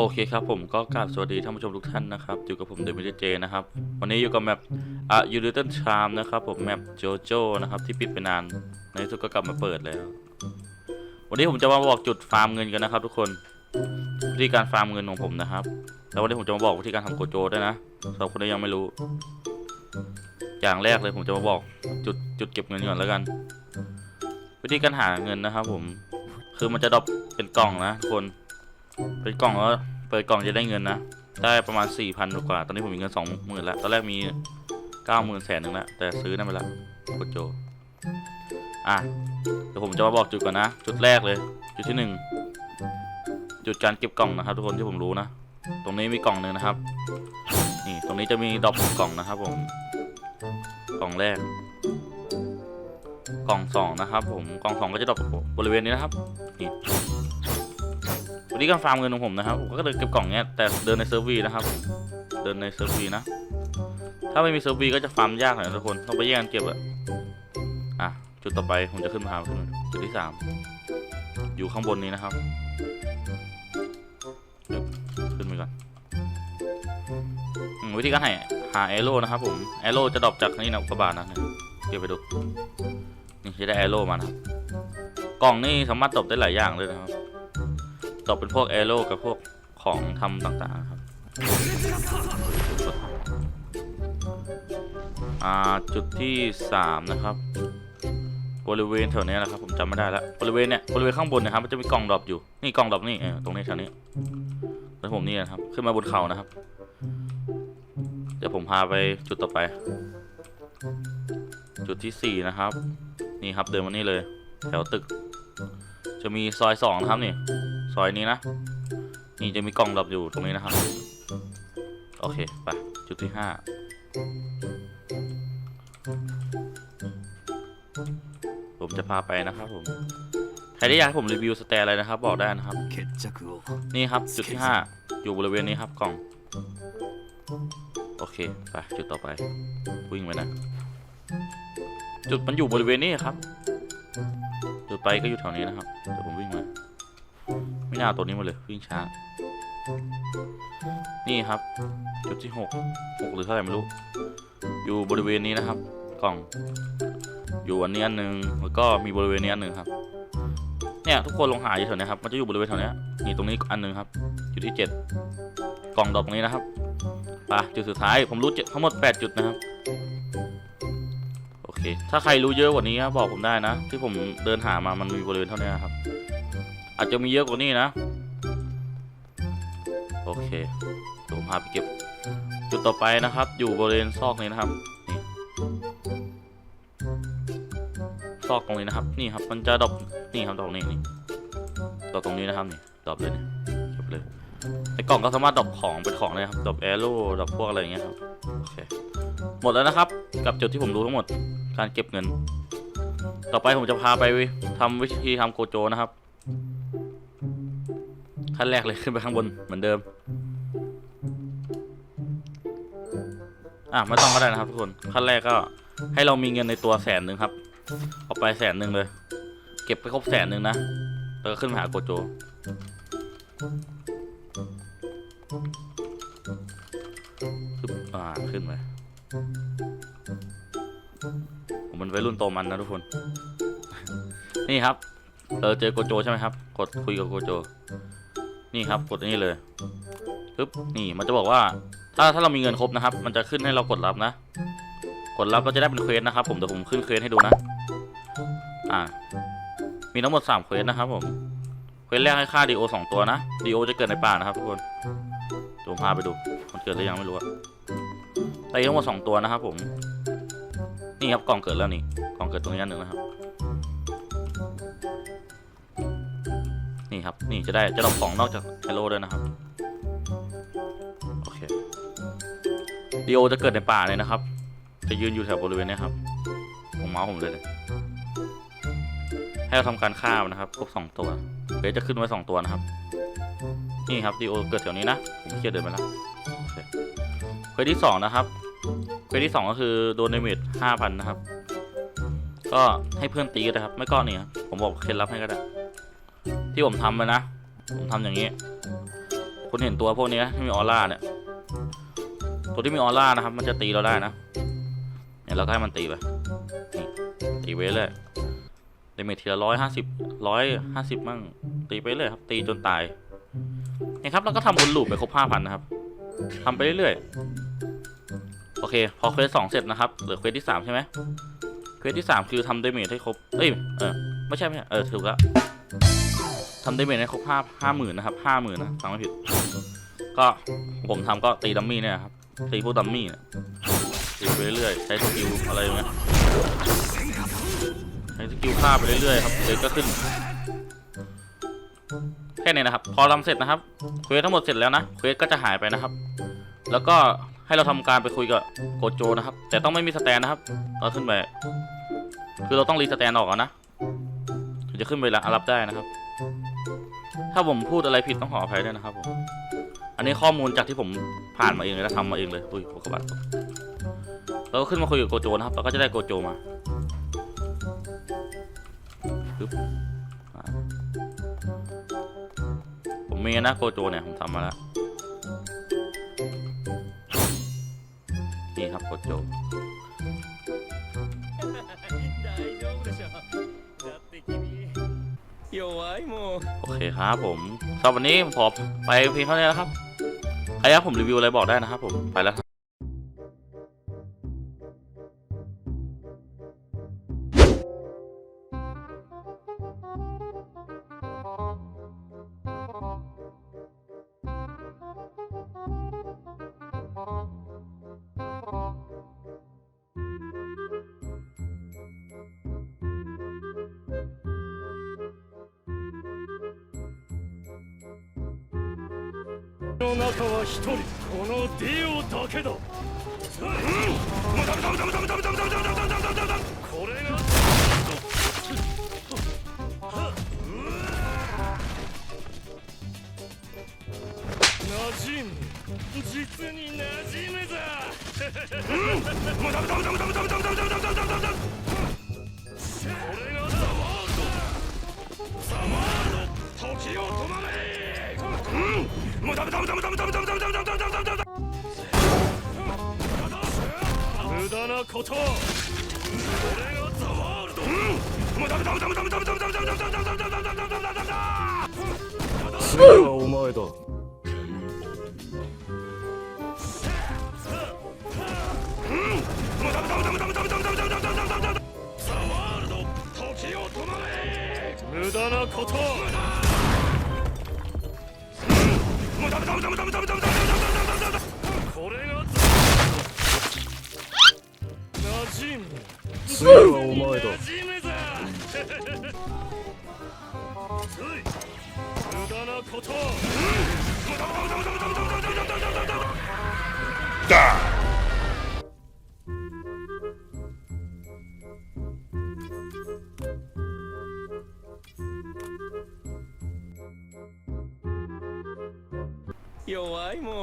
โอเคครับผมก็กราบสวัสดีท่านผู้ชมทุกท่านนะครับอยู่กับผมเดมิเจนะครับวันนี้อยู่กับแมปอะยูริตันชามนะครับผมแมปโจโจนะครับที่ปิดไปนานในที่สุดก็กลับมาเปิดแล้ว วันนี้ผมจะมาบอกจุดฟาร์มเงินกันนะครับ ทุกคนวิธีการฟาร์มเงินของผมนะครับแล้ววันนี้ผมจะมาบอกวิธีการทำโกโจด้วยนะสำหรับคนที่ยังไม่รู้ อย่างแรกเลยผมจะมาบอกจุดจุดเก็บเงินก่อนแล้วกัน วิธีการหาเงินนะครับ ผมคือมันจะดรอปเป็นกล่องนะทุกคน เป็นกล่องแล้วเปิดกล่องจะได้เงินนะ ได้ประมาณ4ี่พันกว่า ตอนนี้ผมมีเงินสองหมื่นแล้ว ตอนแรกมีเก้าหมื่นแสนหนึ่งแล้ว แต่ซื้อนั่นไปแล้วโคโจ อะ เดี๋ยวผมจะมาบอกจุดก่อนนะ จุดแรกเลย จุดที่หนึ่งจุดการเก็บกล่องนะครับ ทุกคนที่ผมรู้นะ ตรงนี้มีกล่องหนึ่งนะครับ นี่ ตรงนี้จะมีดรอปกล่องนะครับ ผม กล่องแรก กล่องสองนะครับ ผม กล่องสองก็จะดรอปบริเวณนี้นะครับ วันนี้การฟาร์มเงินของผมนะครับผมก็เดินเก็บกล่องเนี้ยแต่เดินในเซิร์ฟวีนะครับ เดินในเซิร์ฟวีนะ ถ้าไม่มีเซิร์ฟวีก็จะฟาร์มยากหน่อยทุกคนต้องไปแย่งกันเก็บอะอะจุดต่อไปผมจะขึ้นมาหาขึ้นจุดที่สามอยู่ข้างบนนี้นะครับเดี๋ยวขึ้นไปก่อนวิธีการหาหาแอโร่นะครับผมแอโร่จะดรอปจากนี่นะกกาบาตนะเนี่ยเก็บไปดูนี่จะได้แอโร่มานะกล่องนี่สามารถตบได้หลายอย่างเลยนะครับ ตกเป็นพวกแอโร่กับพวกของทำต่างๆครับ อ่าจุดที่สามนะครับ บริเวณแถวนี้นะครับ ผมจำไม่ได้แล้วบริเวณเนี้ยบริเวณข้างบนนะครับ มันจะมีกล่องดรอปอยู่ นี่กล่องดรอปนี่เออตรงนี้แถวนี้แล้วผมนี่นะครับ ขึ้นมาบนเขานะครับ เดี๋ยวผมพาไปจุดต่อไป จุดที่สี่นะครับ นี่ครับเดินมานี่เลย แถวตึก จะมีซอยสองนะครับนี่ ซอยนี้นะ นี่จะมีกล่องดับอยู่ตรงนี้นะครับ โอเค ไป จุดที่ห้าผมจะพาไปนะครับผม ใครที่อยากให้ผมรีวิวสแตร์อะไรนะครับ บอกได้นะครับ นี่ครับ จุดที่ห้าอยู่บริเวณนี้ครับกล่อง โอเค ไป จุดต่อไป วิ่งไปนะ จุดมันอยู่บริเวณนี้ครับจุดไปก็อยู่แถวนี้นะครับ เดี๋ยวผมวิ่งมา น่าเอาตัวนี้มาเลยวิ่งช้า นี่ครับ จุดที่หกหกหรือเท่าไหร่ไม่รู้ อยู่บริเวณนี้นะครับ กล่อง อยู่อันนี้อันหนึ่งแล้วก็มีบริเวณนี้อันหนึ่งครับ เนี่ยทุกคนลองหาอยู่แถวเนี้ครับ มันจะอยู่บริเวณแถวนี้นี่ตรงนี้อันหนึ่งครับ จุดที่เจ็ดกล่องดอกตรงนี้นะครับไปจุดสุดท้ายผมรู้เจ็ดทั้งหมดแปดจุดนะครับโอเค ถ้าใครรู้เยอะกว่านี้บบอกผมได้นะ ที่ผมเดินหามามันมีบริเวณเท่านี้ครับ อาจจะมีเยอะกว่านี้นะ โอเคเดี๋ยวผมพาไปเก็บ จุดต่อไปนะครับ อยู่บริเวณซอกนี้นะครับนี่ซอกตรงนี้นะครับ นี่ครับ มันจะดอปนี่ครับดอกนี้นี่ดอปตรงนี้นะครับนี่ดอปเลยนี่เก็บเลยในกล่องก็สามารถดรอปของเป็นของเลยครับดรอปแอโร่ดรอปพวกอะไรอย่างเงี้ยครับโอเคหมดแล้วนะครับ กับจุดที่ผมรู้ทั้งหมดการเก็บเงิน ต่อไปผมจะพาไปทำวิธีทำโกโจนะครับ ขั้นแรกเลยขึ้นไปข้างบนเหมือนเดิม อะไม่ต้องก็ได้นะครับทุกคนขั้นแรกก็ให้เรามีเงินในตัวแสนหนึ่งครับเอาไปแสนหนึ่งเลย เก็บไปครบแสนหนึ่งนะแล้วก็ขึ้นมาหาโกโจขึ้นอ่าขึ้นไปผมมันวัยรุ่นโตมันนะทุกคน นี่ครับเออเจอโกโจใช่ไหมครับ กดคุยกับโกโจ นี่ครับกดอันนี้เลยปึ๊บนี่มันจะบอกว่า ถ้าถ้าเรามีเงินครบนะครับ มันจะขึ้นให้เรากดรับนะ กดรับเราจะได้เป็นเควสนะครับ ผมเดี๋ยวผมขึ้นเควสให้ดูนะ อ่า มีทั้งหมดสามเควสนะครับ ผมเควสแรกให้ฆ่าดีโอสองตัวนะดีโอจะเกิดในป่านะครับทุกคนเดี๋ยวผมพาไปดูมันเกิดหรือยังไม่รู้อะตีทั้งหมดสองตัวนะครับ ผม นี่ครับกล่องเกิดแล้วนี่กล่องเกิดตรงนี้อันหนึ่งนะครับ นี่ครับ นี่จะได้จะดอปของนอกจากเฮโร่ด้วยนะครับ โอเคดีโอจะเกิดในป่าเลยนะครับ จะยืนอยู่แถวบริเวณนี้ครับ ผมเมาส์ผมเลยเลยให้เราทำการฆ่ามันนะครับ ครบสองตัวเบสจะขึ้นไว้สองตัวนะครับ นี่ครับดีโอเกิดแถวนี้นะ ผมเครียดเดินไปแล้วโอเคเควสที่สองนะครับเควสที่สองก็คือโดนเดเมจห้าพันนะครับ ก็ให้เพื่อนตีก็ได้ครับ ไม่ก็นี่ครับผมบอกเคล็ดลับให้ก็ได้ ที่ผมทำไปนะ ผมทำอย่างนี้ คุณเห็นตัวพวกนี้ที่มีออร่าเนี่ย ตัวที่มีออร่านะครับ มันจะตีเราได้นะ เนี่ยเราก็ให้มันตีไปนี่ตีไปเลยเดเมจทีละร้อยห้าสิบร้อยห้าสิบมั่งตีไปเลยครับ ตีจนตายเนี่ยครับเราก็ทำวนลูปไปครบห้าพันนะครับทำไปเรื่อยๆ โอเค พอเควสสองเสร็จนะครับเหลือเควสที่สามใช่ไหมเควสที่สามคือทำเดเมจให้ครบ เอ้ย เออ ไม่ใช่ไม่ใช่ เออ ถูกแล้ว ทำเดเมจให้ครบห้าห้าหมื่นนะครับห้าหมื่นนะฟังไม่ผิด ก็ผมทำก็ตีดัมมี่เนี่ยครับตีพวกดัมมี่เนี่ยตีไปเรื่อยๆใช้สกิลอะไรอย่างเงี้ยใช้สกิลฆ่าไปเรื่อยๆครับเลยก็ขึ้น แค่นี้นะครับ พอทำเสร็จนะครับเควสทั้งหมดเสร็จแล้วนะเควสก็จะหายไปนะครับ แล้วก็ให้เราทำการไปคุยกับโกโจนะครับ แต่ต้องไม่มีสแตนนะครับเราขึ้นไปคือเราต้องรีสแตนออกก่อนนะถึงจะขึ้นไปรับได้นะครับ ถ้าผมพูดอะไรผิดต้องขออภัยด้วยนะครับผม อันนี้ข้อมูลจากที่ผมผ่านมาเองเลยและทำมาเองเลย อุ้ยโกบัตเราก็ขึ้นมาคุยกับโกโจนะครับ เราก็จะได้โกโจมาปึ๊บผมมีนะโกโจเนี่ย ผมทำมาแล้ว นี่ครับโกโจ โอเคครับผมสำหรับวันนี้ผมขอไปเพียงเท่านี้แล้วครับใครอยากผมรีวิวอะไรบอกได้นะครับผมไปแล้ว の中は一人このディオだけだ。これが馴染む。実に馴染むぞ。こ無駄なこと。これがザワールド次はお前だザワールド時を止まれ無駄なことこれが馴染む次はお前だ無駄なこと弱いもん